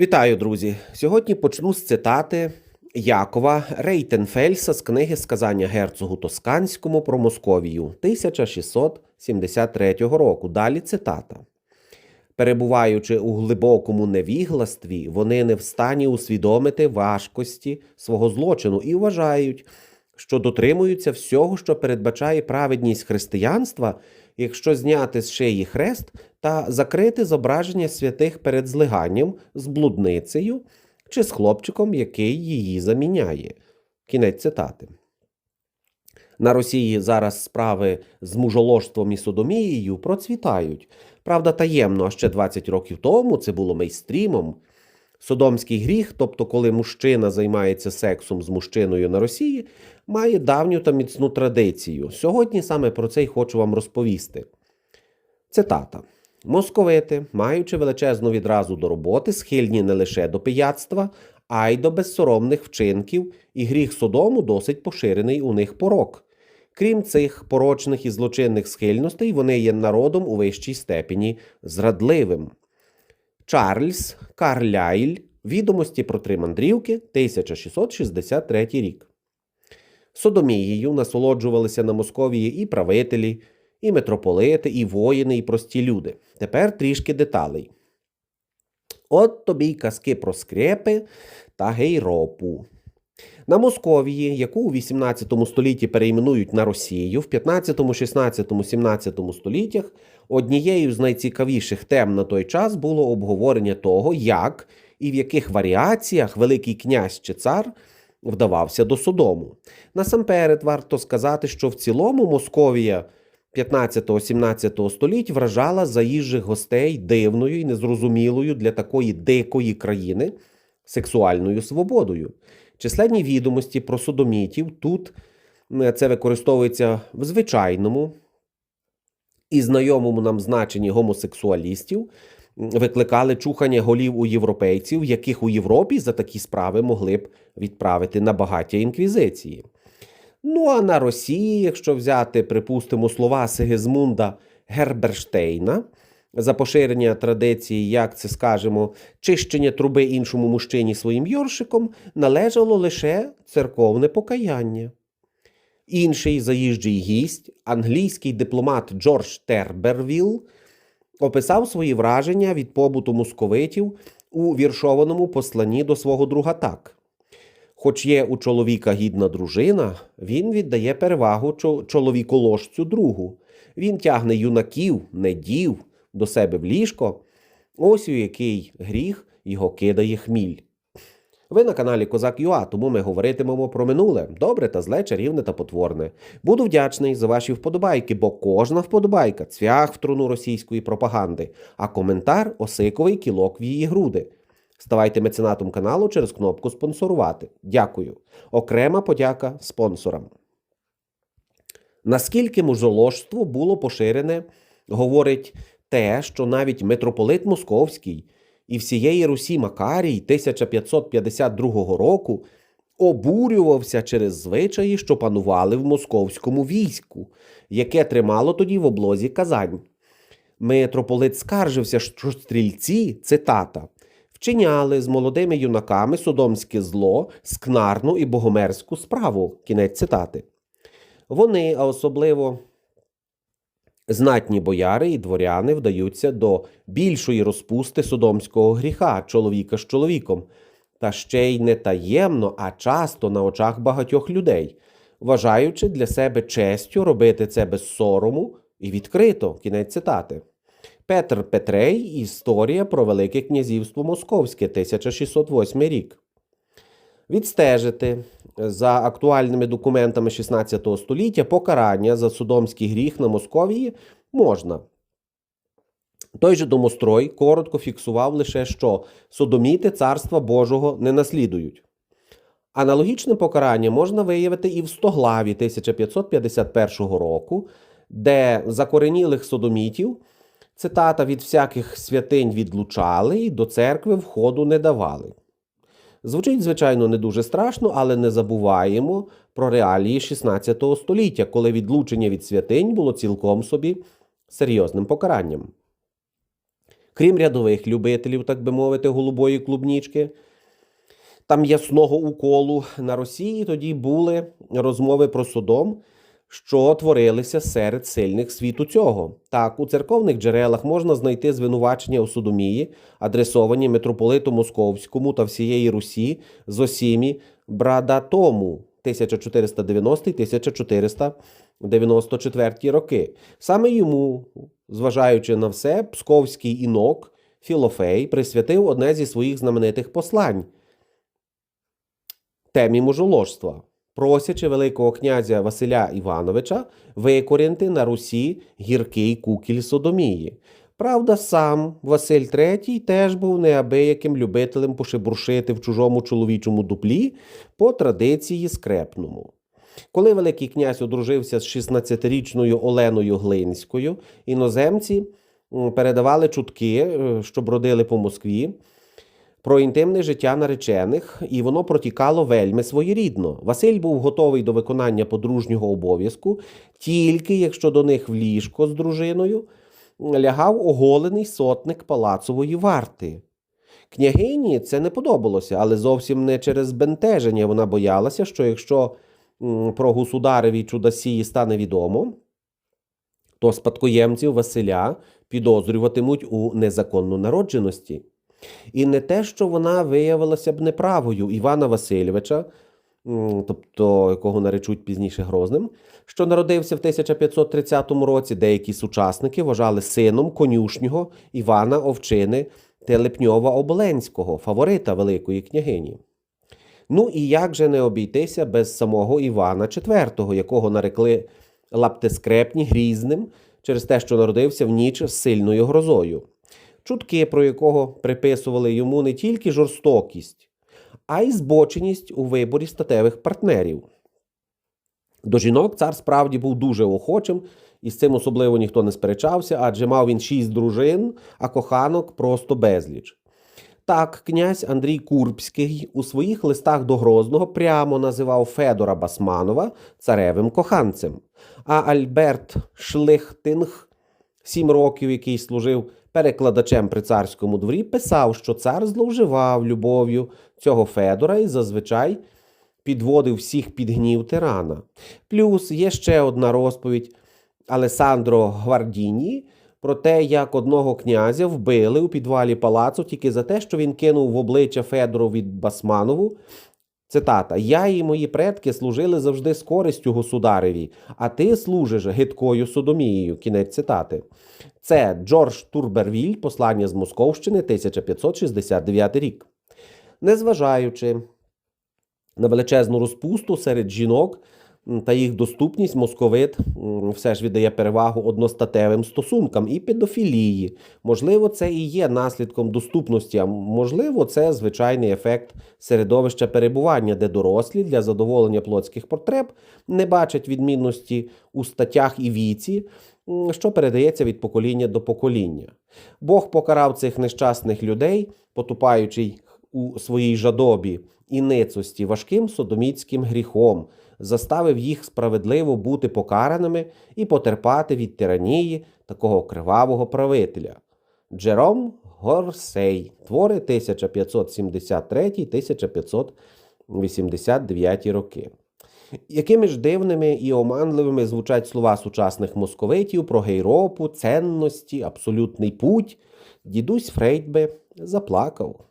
Вітаю, друзі! Сьогодні почну з цитати Якова Рейтенфельса з книги Сказання герцогу Тосканському про Московію 1673 року. Далі цитата. Перебуваючи у глибокому невігластві, вони не в стані усвідомити важкості свого злочину і вважають, що дотримуються всього, що передбачає праведність християнства, якщо зняти з шиї хрест та закрити зображення святих перед злиганням з блудницею чи з хлопчиком, який її заміняє. Кінець цитати. На Росії зараз справи з мужоложством і содомією процвітають. Правда, таємно, а ще 20 років тому це було мейстрімом. Содомський гріх, тобто коли мужчина займається сексом з мужчиною на Росії, має давню та міцну традицію. Сьогодні саме про це й хочу вам розповісти. Цитата. Московити, маючи величезну відразу до роботи, схильні не лише до пияцтва, а й до безсоромних вчинків, і гріх Содому досить поширений у них порок. Крім цих порочних і злочинних схильностей, вони є народом у вищій степені зрадливим. Чарльз Карляйль. Відомості про три мандрівки 1663 рік. Содомією насолоджувалися на Московії і правителі, і митрополити, і воїни, і прості люди. Тепер трішки деталей. От тобі й казки про скрепи та гейропу. На Московії, яку у 18 столітті перейменують на Росію, в 15, 16, 17 століттях однією з найцікавіших тем на той час було обговорення того, як і в яких варіаціях Великий князь чи цар вдавався до Содому. Насамперед варто сказати, що в цілому Московія 15-17 століть вражала заїжджих гостей дивною і незрозумілою для такої дикої країни сексуальною свободою. Численні відомості про содомітів тут е, це використовується в звичайному і знайомому нам значенні гомосексуалістів, викликали чухання голів у європейців, яких у Європі за такі справи могли б відправити на багаття інквізиції. Ну а на Росії, якщо взяти, припустимо, слова Сигизмунда Герберштейна, за поширення традиції, як це скажемо, чищення труби іншому мужчині своїм йоршиком, належало лише церковне покаяння. Інший заїжджий гість, англійський дипломат Джордж Тербервіл, описав свої враження від побуту московитів у віршованому посланні до свого друга так. Хоч є у чоловіка гідна дружина, він віддає перевагу чоловіколожцю другу. Він тягне юнаків, не дів, до себе в ліжко, ось у який гріх його кидає хміль. Ви на каналі Козак Юа, тому ми говоритимемо про минуле, добре та зле, чарівне та потворне. Буду вдячний за ваші вподобайки, бо кожна вподобайка цвях в труну російської пропаганди, а коментар осиковий кілок в її груди. Ставайте меценатом каналу через кнопку спонсорувати. Дякую. Окрема подяка спонсорам. Наскільки мужоложство було поширене, говорить те, що навіть митрополит Московський і всієї Русі Макарій 1552 року обурювався через звичаї, що панували в московському війську, яке тримало тоді в облозі Казань. Митрополит скаржився, що стрільці, цитата, вчиняли з молодими юнаками содомське зло, скнарну і богомерську справу. Кінець цитати. Вони, а особливо Знатні бояри і дворяни вдаються до більшої розпусти содомського гріха чоловіка з чоловіком, та ще й не таємно, а часто на очах багатьох людей, вважаючи для себе честю робити це без сорому і відкрито. Кінець цитати. Петр Петрей Історія про Велике Князівство Московське, 1608 рік. Відстежити за актуальними документами 16 століття покарання за судомський гріх на Московії можна. Той же домострой коротко фіксував лише, що содоміти царства Божого не наслідують. Аналогічне покарання можна виявити і в Стоглаві 1551 року, де закоренілих содомітів цитата від всяких святинь відлучали і до церкви входу не давали. Звучить, звичайно, не дуже страшно, але не забуваємо про реалії 16 століття, коли відлучення від святинь було цілком собі серйозним покаранням. крім рядових любителів, так би мовити, голубої клубнічки, там ясного уколу на Росії тоді були розмови про Содом, що творилися серед сильних світу цього. Так, у церковних джерелах можна знайти звинувачення у Содомії, адресовані митрополиту Московському та всієї Русі Зосімі Брадатому 1490-1494 роки. Саме йому, зважаючи на все, псковський інок Філофей присвятив одне зі своїх знаменитих послань темі мужоложства, просячи Великого князя Василя Івановича викорінити на Русі гіркий кукіль Содомії. Правда, сам Василь III теж був неабияким любителем пошебуршити в чужому чоловічому дуплі по традиції скрепному. Коли Великий князь одружився з 16-річною Оленою Глинською, іноземці передавали чутки, е, що бродили по Москві, про інтимне життя наречених, і воно протікало вельми своєрідно. Василь був готовий до виконання подружнього обов'язку, тільки якщо до них в ліжко з дружиною лягав оголений сотник палацової варти. Княгині це не подобалося, але зовсім не через збентеження. Вона боялася, що якщо про государеві чудасії стане відомо, то спадкоємців Василя підозрюватимуть у незаконну народженості. І не те, що вона виявилася б неправою Івана Васильовича, тобто якого наречуть пізніше Грозним, що народився в 1530 році, деякі сучасники вважали сином конюшнього Івана Овчини Телепньова Оболенського, фаворита Великої княгині. Ну і як же не обійтися без самого Івана IV, якого нарекли лаптескрепні грізним через те, що народився в ніч з сильною грозою. Чутки, про якого приписували йому не тільки жорстокість, а й збоченість у виборі статевих партнерів. До жінок цар справді був дуже охочим, і з цим особливо ніхто не сперечався, адже мав він шість дружин, а коханок просто безліч. Так, князь Андрій Курбський у своїх листах до Грозного прямо називав Федора Басманова царевим коханцем, а Альберт Шлихтинг, сім років, який служив перекладачем при царському дворі, писав, що цар зловживав любов'ю цього Федора і зазвичай підводив всіх під гнів тирана. Плюс є ще одна розповідь Алесандро Гвардіні про те, як одного князя вбили у підвалі палацу тільки за те, що він кинув в обличчя Федорові Басманову. Цитата: Я і мої предки служили завжди з користю государеві, а ти служиш гидкою содомією. Кінець цитати. Це Джордж Турбервіль, послання з Московщини, 1569 рік. Незважаючи на величезну розпусту серед жінок та їх доступність, московит все ж віддає перевагу одностатевим стосункам і педофілії. Можливо, це і є наслідком доступності, а можливо, це звичайний ефект середовища перебування, де дорослі для задоволення плотських потреб не бачать відмінності у статтях і віці, що передається від покоління до покоління. Бог покарав цих нещасних людей, потупаючи й у своїй жадобі і ницості важким содоміцьким гріхом, заставив їх справедливо бути покараними і потерпати від тиранії такого кривавого правителя. Джером Горсей, твори 1573-1589 роки. Якими ж дивними і оманливими звучать слова сучасних московитів про гейропу, ценності, абсолютний путь, дідусь Фрейд би заплакав.